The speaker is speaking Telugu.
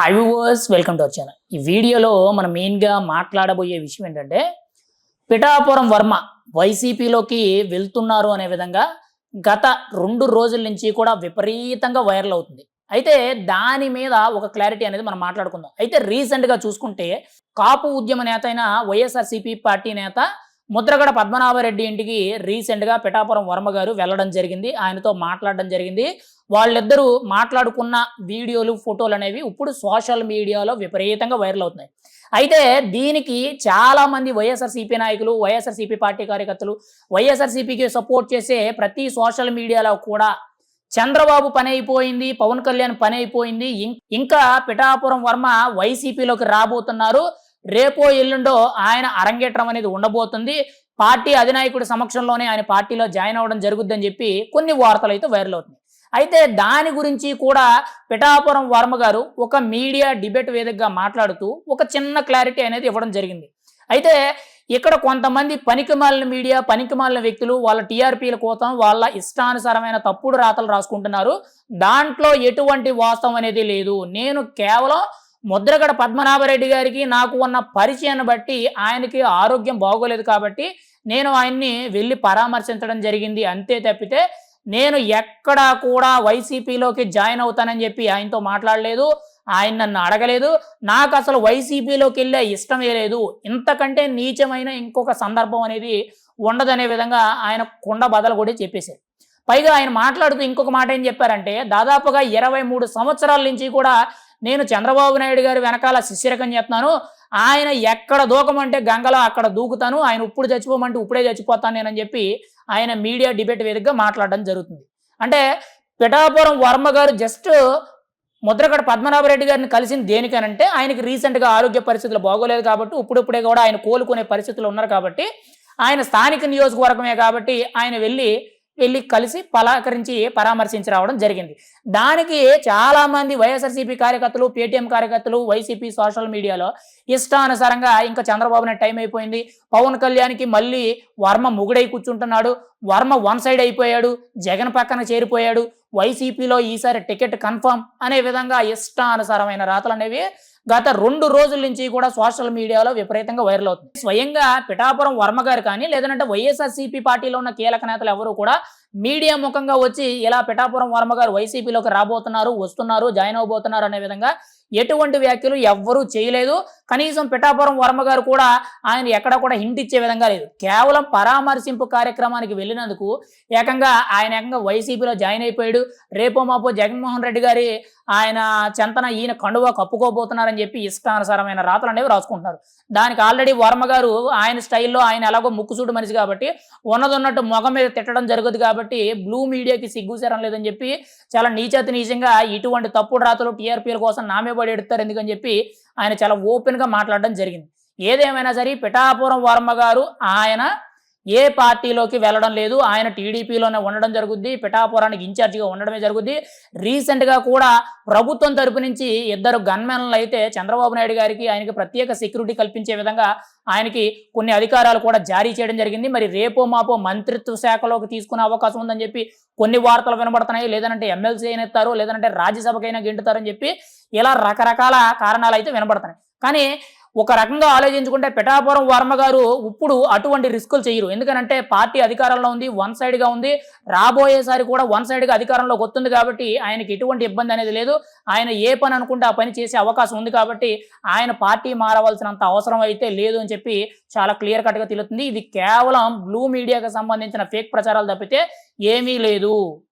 Hi viewers welcome to our channel ఈ వీడియోలో మనం మెయిన్గా మాట్లాడబోయే విషయం ఏంటంటే పిఠాపురం వర్మ వైసీపీలోకి వెళ్తున్నారు అనే విధంగా గత రెండు రోజుల నుంచి కూడా విపరీతంగా వైరల్ అవుతుంది. అయితే దాని మీద ఒక క్లారిటీ అనేది మనం మాట్లాడుకుందాం. అయితే రీసెంట్గా చూసుకుంటే కాపు ఉద్యమ నేత అయిన వైఎస్ఆర్సీపీ పార్టీ నేత ముద్రగడ పద్మనాభరెడ్డి ఇంటికి రీసెంట్గా పిఠాపురం వర్మ గారు వెళ్ళడం జరిగింది. ఆయనతో మాట్లాడడం జరిగింది. వాళ్ళిద్దరూ మాట్లాడుకున్న వీడియోలు ఫోటోలు అనేవి ఇప్పుడు సోషల్ మీడియాలో విపరీతంగా వైరల్ అవుతున్నాయి. అయితే దీనికి చాలామంది వైఎస్ఆర్సీపీ నాయకులు వైఎస్ఆర్సీపీ పార్టీ కార్యకర్తలు వైఎస్ఆర్సీపీకి సపోర్ట్ చేసే ప్రతి సోషల్ మీడియాలో కూడా చంద్రబాబు పని అయిపోయింది పవన్ కళ్యాణ్ పని అయిపోయింది ఇంకా పిఠాపురం వర్మ వైసీపీలోకి రాబోతున్నారు. రేపో ఎల్లుండో ఆయన అరంగేట్రం అనేది ఉండబోతుంది. పార్టీ అధినాయకుడి సమక్షంలోనే ఆయన పార్టీలో జాయిన్ అవ్వడం జరుగుద్దని చెప్పి కొన్ని వార్తలు అయితే వైరల్ అవుతున్నాయి. అయితే దాని గురించి కూడా పిఠాపురం వర్మ గారు ఒక మీడియా డిబేట్ వేదికగా మాట్లాడుతూ ఒక చిన్న క్లారిటీ అనేది ఇవ్వడం జరిగింది. అయితే ఇక్కడ కొంతమంది పనికిమాలిన మీడియా పనికిమాలిన వ్యక్తులు వాళ్ళ టీఆర్పీల కోసం వాళ్ళ ఇష్టానుసారమైన తప్పుడు రాతలు రాసుకుంటున్నారు. దాంట్లో ఎటువంటి వాస్తవం అనేది లేదు. నేను కేవలం ముద్రగడ పద్మనాభరెడ్డి గారికి నాకు ఉన్న పరిచయాన్ని బట్టి ఆయనకి ఆరోగ్యం బాగోలేదు కాబట్టి నేను ఆయన్ని వెళ్ళి పరామర్శించడం జరిగింది. అంతే తప్పితే నేను ఎక్కడా కూడా వైసీపీలోకి జాయిన్ అవుతానని చెప్పి ఆయనతో మాట్లాడలేదు. ఆయన నన్ను అడగలేదు. నాకు అసలు వైసీపీలోకి వెళ్ళే ఇష్టమే లేదు. ఇంతకంటే నీచమైన ఇంకొక సందర్భం అనేది ఉండదనే విధంగా ఆయన కుండ బదలు కూడా చెప్పేశారు. పైగా ఆయన మాట్లాడుతూ ఇంకొక మాట ఏం చెప్పారంటే దాదాపుగా ఇరవై మూడు సంవత్సరాల నుంచి కూడా నేను చంద్రబాబు నాయుడు గారి వెనకాల శిష్యరకం చెప్తాను ఆయన ఎక్కడ దూకమంటే గంగలో అక్కడ దూకుతాను. ఆయన ఇప్పుడు చచ్చిపోమంటే ఇప్పుడే చచ్చిపోతాను నేనని చెప్పి ఆయన మీడియా డిబేట్ వేదికగా మాట్లాడడం జరుగుతుంది. అంటే పిఠాపురం వర్మ గారు జస్ట్ ముద్రగడ పద్మనాభరెడ్డి గారిని కలిసింది దేనికనంటే ఆయనకి రీసెంట్గా ఆరోగ్య పరిస్థితులు బాగోలేదు కాబట్టి ఇప్పుడిప్పుడే కూడా ఆయన కోలుకునే పరిస్థితులు ఉన్నారు కాబట్టి ఆయన స్థానిక నియోజకవర్గమే కాబట్టి ఆయన వెళ్ళి వెళ్ళి కలిసి పలకరించి పరామర్శించి రావడం జరిగింది. దానికి చాలామంది వైఎస్ఆర్సీపీ కార్యకర్తలు పేటీఎం కార్యకర్తలు వైసీపీ సోషల్ మీడియాలో ఇష్టానుసారంగా ఇంకా చంద్రబాబు నాయుడు టైం అయిపోయింది. పవన్ కళ్యాణ్కి మళ్ళీ వర్మ ముగుడై కూర్చుంటున్నాడు. వర్మ వన్ సైడ్ అయిపోయాడు. జగన్ పక్కన చేరిపోయాడు. వైసీపీలో ఈసారి టికెట్ కన్ఫర్మ్ అనే విధంగా ఇష్టానుసారమైన రాతలు అనేవి గత రెండు రోజుల నుంచి కూడా సోషల్ మీడియాలో విపరీతంగా వైరల్ అవుతుంది స్వయంగా పిఠాపురం వర్మ గారు కానీ లేదంటే వైఎస్ఆర్సీపీ పార్టీలో ఉన్న కీలక నేతలు ఎవరు కూడా మీడియా ముఖంగా వచ్చి ఇలా పిఠాపురం వర్మ గారు వైసీపీలోకి రాబోతున్నారు వస్తున్నారు జాయిన్ అవబోతున్నారు అనే విధంగా ఎటువంటి వ్యాఖ్యలు ఎవ్వరూ చేయలేదు. కనీసం పిఠాపురం వర్మ గారు కూడా ఆయన ఎక్కడ కూడా హింట్ ఇచ్చే విధంగా లేదు. కేవలం పరామర్శింపు కార్యక్రమానికి వెళ్ళినందుకు ఏకంగా ఆయన ఏకంగా వైసీపీలో జాయిన్ అయిపోయాడు. రేపో మాపో జగన్మోహన్ రెడ్డి గారి ఆయన చెంతన ఈయన కండువా కప్పుకోబోతున్నారని చెప్పి ఇష్టానుసారమైన రాతలు అనేవి రాసుకుంటున్నారు. దానికి ఆల్రెడీ వర్మ గారు ఆయన స్టైల్లో ఆయన ఎలాగో ముక్కుసూడు మనిషి కాబట్టి ఉన్నదొన్నట్టు మొగం మీద తిట్టడం జరగదు కాబట్టి బ్లూ మీడియాకి సిగ్గుసేరం లేదని చెప్పి చాలా నీచతి నీచంగా ఇటువంటి తప్పుడు రాతలు టీఆర్పీల కోసం నామే పడి ఎడతారు ఎందుకని చెప్పి ఆయన చాలా ఓపెన్గా మాట్లాడడం జరిగింది. ఏదేమైనా సరే పిఠాపురం వర్మ గారు ఆయన ఏ పార్టీలోకి వెళ్ళడం లేదు. ఆయన టీడీపీలోనే ఉండడం జరుగుద్ది. పిఠాపురానికి ఇన్ఛార్జిగా ఉండడమే జరుగుద్ది. రీసెంట్గా కూడా ప్రభుత్వం తరపు నుంచి ఇద్దరు గన్మెన్లు అయితే చంద్రబాబు నాయుడు గారికి ఆయనకి ప్రత్యేక సెక్యూరిటీ కల్పించే విధంగా ఆయనకి కొన్ని అధికారాలు కూడా జారీ చేయడం జరిగింది. మరి రేపో మాపో మంత్రిత్వ శాఖలోకి తీసుకునే అవకాశం ఉందని చెప్పి కొన్ని వార్తలు వినబడుతున్నాయి. లేదంటే ఎమ్మెల్సీ అయినా ఇస్తారు లేదంటే రాజ్యసభకైనా గింటుతారని చెప్పి ఇలా రకరకాల కారణాలు అయితే వినబడుతున్నాయి. కానీ ఒక రకంగా ఆలోచించుకుంటే పిఠాపురం వర్మ గారు ఇప్పుడు అటువంటి రిస్కులు చేయరు. ఎందుకనంటే పార్టీ అధికారంలో ఉంది వన్ సైడ్గా ఉంది. రాబోయేసారి కూడా వన్ సైడ్గా అధికారంలోకి వస్తుంది కాబట్టి ఆయనకి ఎటువంటి ఇబ్బంది అనేది లేదు. ఆయన ఏ పని అనుకుంటే ఆ పని చేసే అవకాశం ఉంది కాబట్టి ఆయన పార్టీ మారవలసినంత అవసరం అయితే లేదు అని చెప్పి చాలా క్లియర్ కట్గా తెలుస్తుంది. ఇది కేవలం బ్లూ మీడియాకి సంబంధించిన ఫేక్ ప్రచారాలు తప్పితే ఏమీ లేదు.